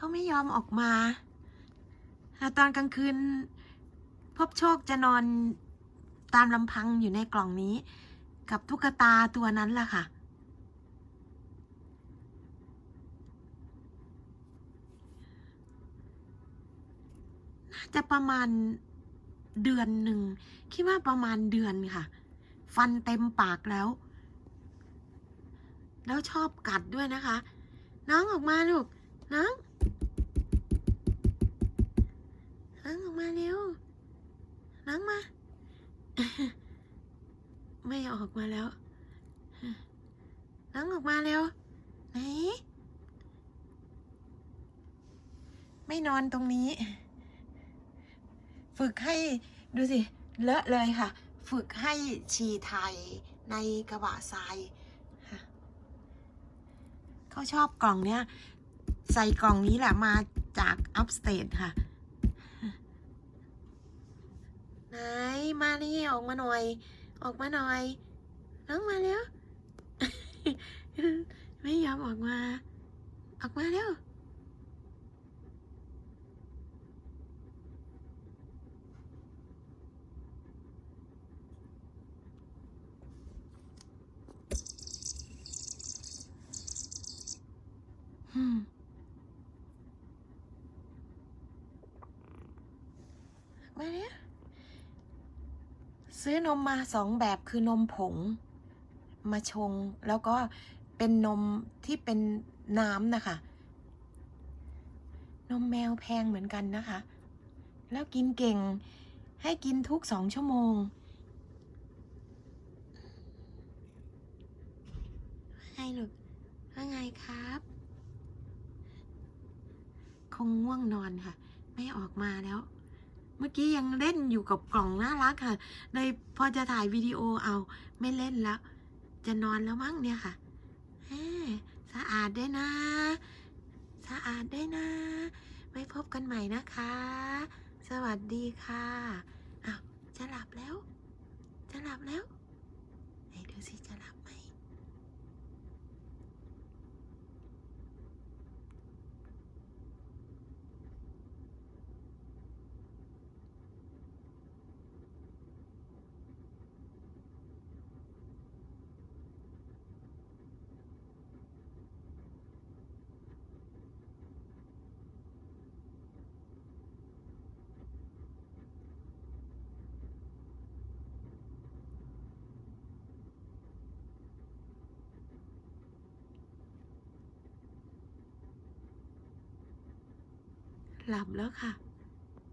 เขาไม่ยอมออกมาตอนกลางคืน พบโชคจะนอนตามลำพังอยู่ในกล่องนี้ กับตุ๊กตาตัวนั้นล่ะค่ะ น่าจะประมาณเดือนหนึ่ง คิดว่าประมาณเดือนค่ะ ฟันเต็มปากแล้ว แล้วชอบกัดด้วยนะคะ น้องออกมาลูก น้อง น้องออกมาเร็วน้องมา ไม่ออกมาแล้วน้องออกมาเร็ว ไหน ไม่นอนตรงนี้ ฝึกให้ดูสิ เลอะเลยค่ะ ฝึกให้ฉี่ไทยในกระบะทรายเขาชอบกล่องเนี้ย ใส่กล่องนี้แหละมาจากอัพสเตทค่ะ ไหน มานี่ออกมาหน่อย ออกมาหน่อย น้องมาแล้ว ไม่ยอมออกมา ออกมาเร็วอืมมาเนี่ย ซื้อนมมาสองแบบคือนมผงมาชง แล้วก็เป็นนมที่เป็นน้ำนะคะ นมแมวแพงเหมือนกันนะคะ แล้วกินเก่งให้กินทุกสองชั่วโมงว่าไงลูกว่าไงครับ คงง่วงนอนค่ะ ไม่ออกมาแล้ว เมื่อกี้ยังเล่นอยู่กับกล่องน่ารักค่ะเลยพอจะถ่ายวิดีโอเอาไม่เล่นแล้ว จะนอนแล้วมั้งเนี่ยค่ะสะอาดได้นะ สะอาดได้นะ ไว้พบกันใหม่นะคะ สวัสดีค่ะอ้าวจะหลับแล้ว จะหลับแล้วไหนดูสิจะหลับไหม หลับแล้วค่ะ